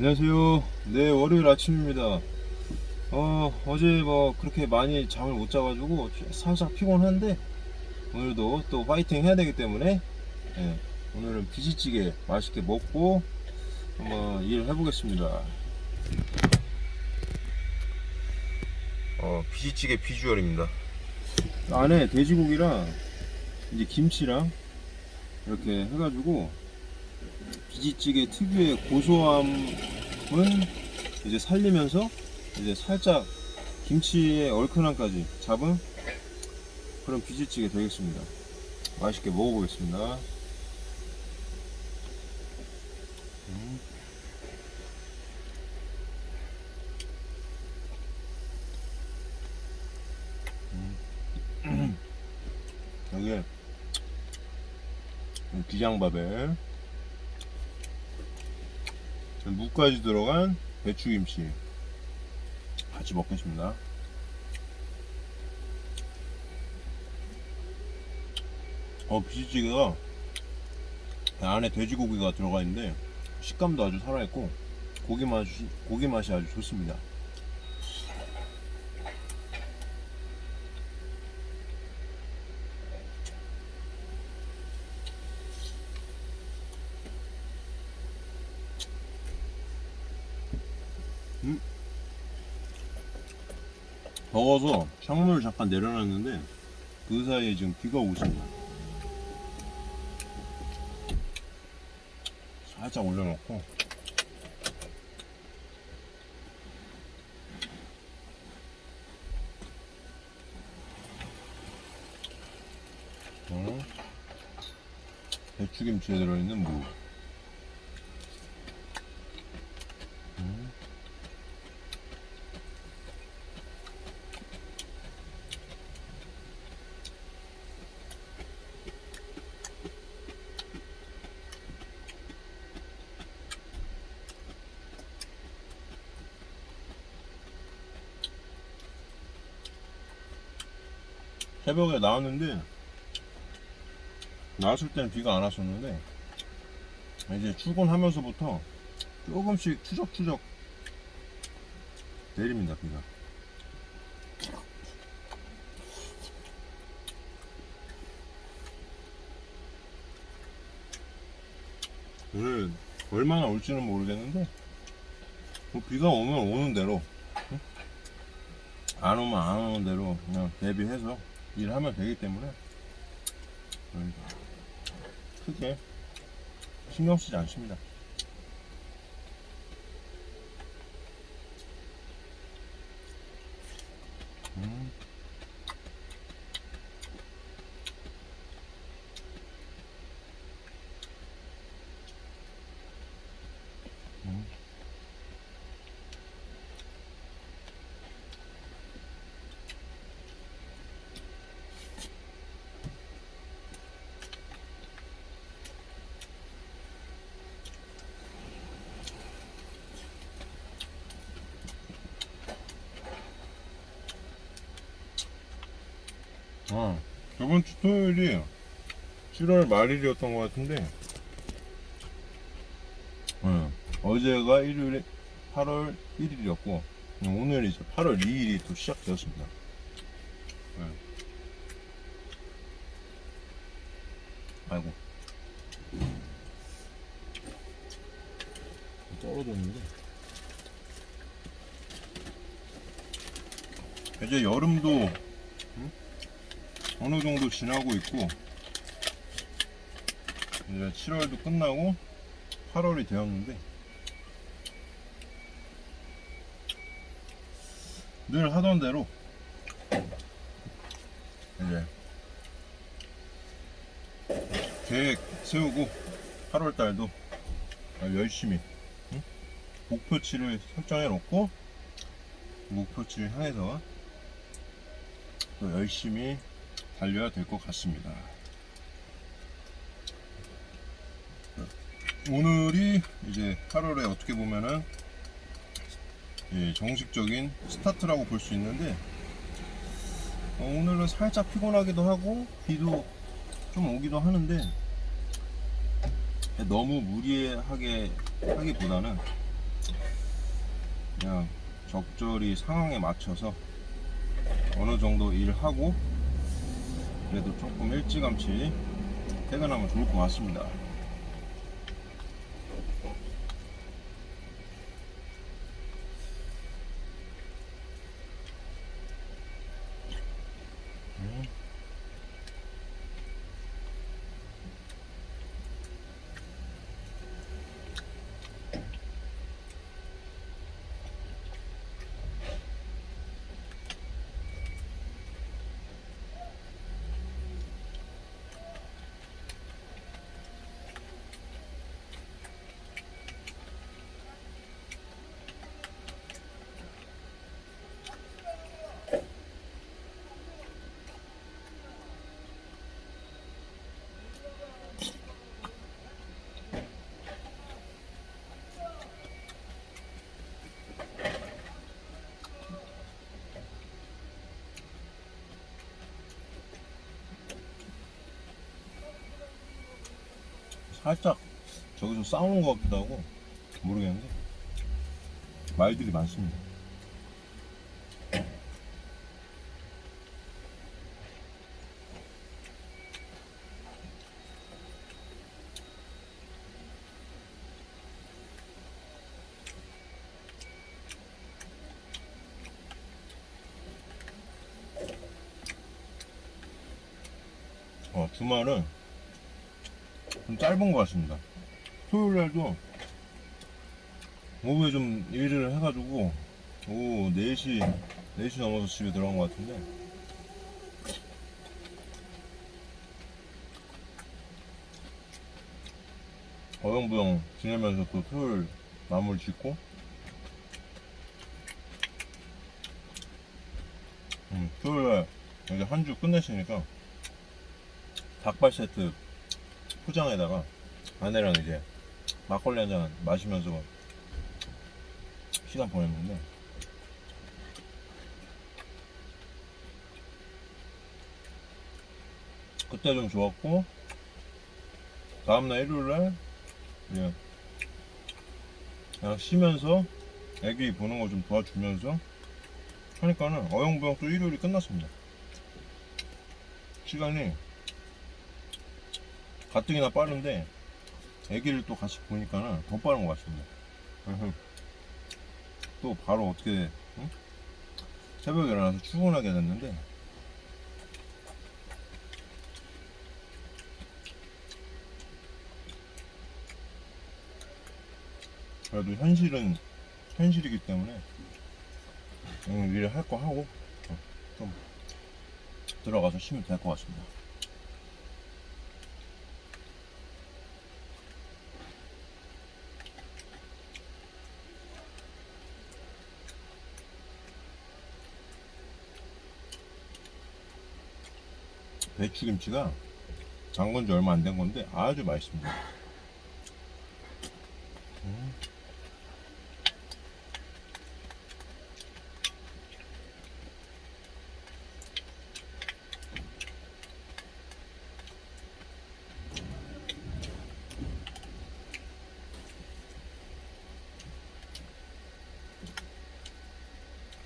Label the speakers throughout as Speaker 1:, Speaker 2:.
Speaker 1: 안녕하세요. 네, 월요일 아침입니다. 어, 어제 뭐 그렇게 많이 잠을 못 자가지고 살짝 피곤한데 오늘도 또 파이팅 해야 되기 때문에 예, 오늘은 비지찌개 맛있게 먹고 한번 일을 해보겠습니다. 어, 비지찌개 비주얼입니다. 안에 돼지고기랑 이제 김치랑 이렇게 해가지고 비지찌개 특유의 고소함은 이제 살리면서 이제 살짝 김치의 얼큰함까지 잡은 그런 비지찌개 되겠습니다. 맛있게 먹어보겠습니다. 음. 음. 여기에 기장밥에 무까지 들어간 배추김치 같이 먹겠습니다. 어 비지찌개가 안에 돼지고기가 들어가 있는데 식감도 아주 살아있고 고기 맛이 고기 맛이 아주 좋습니다. 더워서 창문을 잠깐 내려놨는데 그 사이에 지금 비가 오고 있습니다. 살짝 올려놓고. 어, 배추김치에 들어있는 무 새벽에 나왔는데 나왔을 때는 비가 안 왔었는데 이제 출근하면서부터 조금씩 추적추적 내립니다 비가 오늘 얼마나 올지는 모르겠는데 뭐 비가 오면 오는 대로 응? 안 오면 안 오는 대로 그냥 대비해서 일하면 되기 때문에 음, 크게 신경 쓰지 않습니다. 음. 음. 아, 저번 주 토요일이 7월 말일이었던 것 같은데, 어, 어제가 일요일에 8월 1일이었고, 오늘이 이제 8월 2일이 또 시작되었습니다. 네. 아이고. 떨어졌는데. 이제 여름도 어느 정도 지나고 있고 이제 7월도 끝나고 8월이 되었는데 늘 하던 대로 이제 계획 세우고 8월 달도 열심히 응? 목표치를 설정해 놓고 목표치를 향해서 또 열심히 달려야 될 것 같습니다. 오늘이 이제 8월에 어떻게 보면은 예, 정식적인 스타트라고 볼 수 있는데 어, 오늘은 살짝 피곤하기도 하고 비도 좀 오기도 하는데 너무 무리하게 하기보다는 그냥 적절히 상황에 맞춰서 어느 정도 일하고 그래도 조금 일찌감치 퇴근하면 좋을 것 같습니다. 음. 살짝 저기서 싸우는 것 같기도 하고 모르겠는데 말들이 많습니다. 어, 주말은 좀 짧은 것 같습니다. 토요일 날도 오후에 좀 일을 해가지고 오후 4시, 4시 넘어서 집에 들어간 것 같은데 어영부영 지내면서 또 토요일 마무리 짓고 음, 토요일 날 이제 한 주 끝냈으니까 닭발 세트 포장에다가 아내랑 이제 막걸리 한 잔 마시면서 시간 보냈는데. 그때 좀 좋았고 다음날 일요일날 이제 그냥 쉬면서 애기 보는 거 좀 도와주면서 하니까는 어영부영 또 일요일이 끝났습니다. 시간이 가뜩이나 빠른데 애기를 또 같이 보니까는 더 빠른 것 같습니다. 또 바로 어떻게 응? 새벽에 일어나서 출근하게 됐는데 그래도 현실은 현실이기 때문에 일을 할 거 하고 어, 좀 들어가서 쉬면 될 것 같습니다. 배추김치가 담근 지 얼마 안 된 건데 아주 맛있습니다. 음.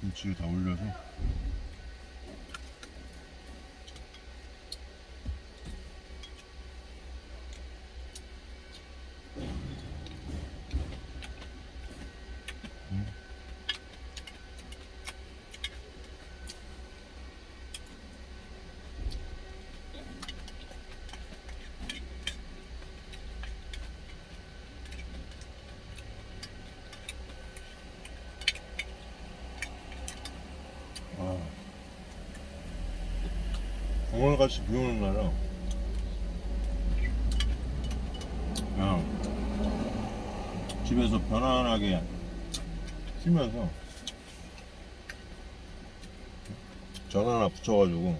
Speaker 1: 김치를 다 올려서 오늘 같이 비 오는 날은 그냥 집에서 편안하게 쉬면서 전 하나 붙여가지고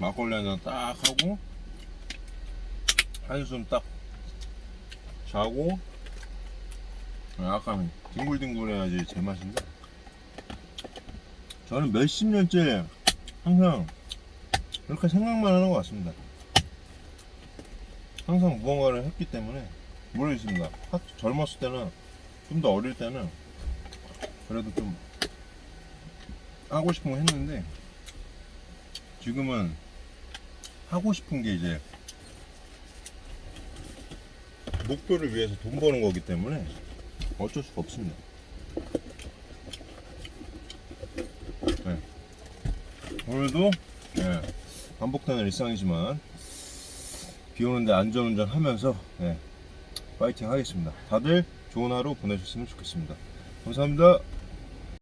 Speaker 1: 막걸리 한잔 딱 하고 한숨 딱 자고 약간 뒹굴뒹굴해야지 제맛인데? 저는 몇십 년째 항상 그렇게 생각만 하는 것 같습니다. 항상 무언가를 했기 때문에 모르겠습니다. 학- 젊었을 때는 좀 더 어릴 때는 그래도 좀 하고 싶은 거 했는데 지금은 하고 싶은 게 이제 목표를 위해서 돈 버는 거기 때문에 어쩔 수가 없습니다. 네. 오늘도 예, 반복되는 일상이지만 비 오는데 안전운전 하면서 예, 파이팅 하겠습니다. 다들 좋은 하루 보내셨으면 좋겠습니다. 감사합니다.